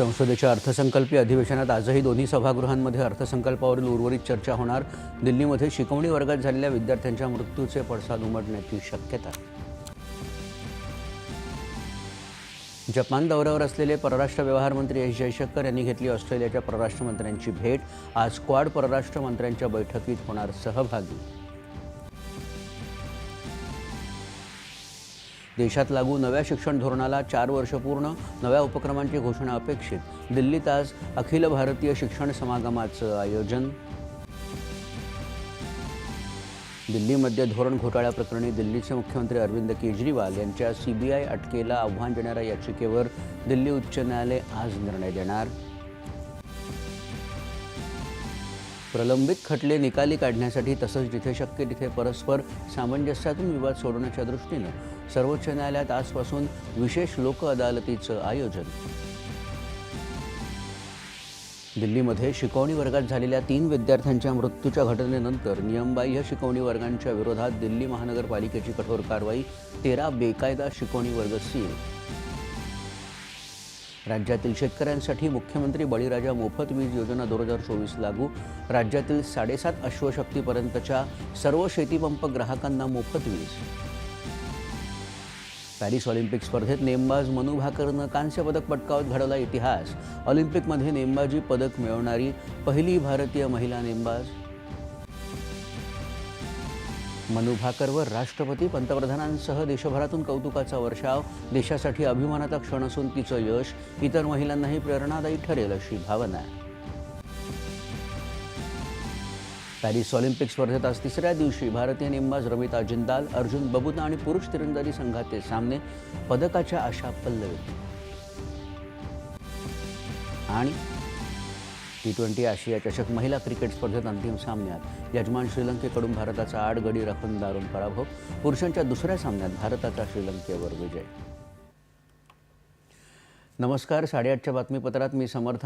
संसदेच्या अर्थसंकल्पीय अधिवेशनात आजही दोन्ही सभागृहांमध्ये अर्थसंकल्पावरील उर्वरित चर्चा होणार. दिल्लीमध्ये शिकवणी वर्गात झालेल्या विद्यार्थ्यांच्या मृत्यूचे पडसाद उमटण्याची शक्यता. जपान दौऱ्यावर असलेले परराष्ट्र व्यवहार मंत्री एस जयशंकर यांनी घेतली ऑस्ट्रेलियाच्या परराष्ट्र मंत्र्यांची भेट. आज क्वाड परराष्ट्र मंत्र्यांच्या बैठकीत होणार सहभागी. देशात लागू नव्या शिक्षण धोरणाला चार वर्ष पूर्ण नव्या उपक्रमांची घोषणा अपेक्षित. दिल्लीत आज अखिल भारतीय शिक्षण समागमाचं आयोजन. दिल्लीमध्ये धोरण घोटाळ्याप्रकरणी दिल्लीचे मुख्यमंत्री अरविंद केजरीवाल यांच्या सीबीआय अटकेला आव्हान देणाऱ्या याचिकेवर दिल्ली उच्च न्यायालय आज निर्णय देणार. प्रलंबित खटले निकाली काढण्यासाठी तसंच जिथे शक्य तिथे परस्पर सामंजस्यातून विवाद सोडवण्याच्या दृष्टीनं सर्वोच्च न्यायालयात आजपासून विशेष लोक अदालतीचं आयोजन. दिल्लीमध्ये शिकवणी वर्गात झालेल्या तीन विद्यार्थ्यांच्या मृत्यूच्या घटनेनंतर नियमबाह्य शिकवणी वर्गांच्या विरोधात दिल्ली महानगरपालिकेची कठोर कारवाई तेरा बेकायदा शिकवणी वर्ग सील राज्यातील शेतकऱ्यांसाठी मुख्यमंत्री बळीराजा मोफत वीज योजना दोन हजार चोवीस लागू. राज्यातील साडेसात अश्वशक्तीपर्यंतच्या सर्व शेतीपंप ग्राहकांना मोफत वीज. पॅरिस ऑलिम्पिक स्पर्धेत नेमबाज मनू भाकरनं कांस्य पदक पटकावत घडवला इतिहास. ऑलिम्पिकमध्ये नेमबाजी पदक मिळवणारी पहिली भारतीय महिला नेमबाज मनू भाकरवर राष्ट्रपती पंतप्रधानांसह देशभरातून कौतुकाचा वर्षाव. देशासाठी अभिमानाचा क्षण असून तिचं यश इतर महिलांनाही प्रेरणादायी ठरेल अशी भावना. पॅरिस ऑलिम्पिक स्पर्धेत आज तिसऱ्या दिवशी भारतीय नेमबाज रमिता जिंदाल अर्जुन बबुता आणि पुरुष तिरंदाजी संघाचे सामने पदकाच्या आशा पल्लवी. आणि टी ट्वेंटी आशिया चषक महिला क्रिकेट स्पर्धेत अंतिम सामन्यात. यजमान श्रीलंकेकडून भारताचा आठ गडी राखून दारुण पराभव. पुरुषांच्या दुसऱ्या सामन्यात भारताचा श्रीलंकेवर विजय. नमस्कार साडेआठच्या बातमीपत्रात मी समर्थ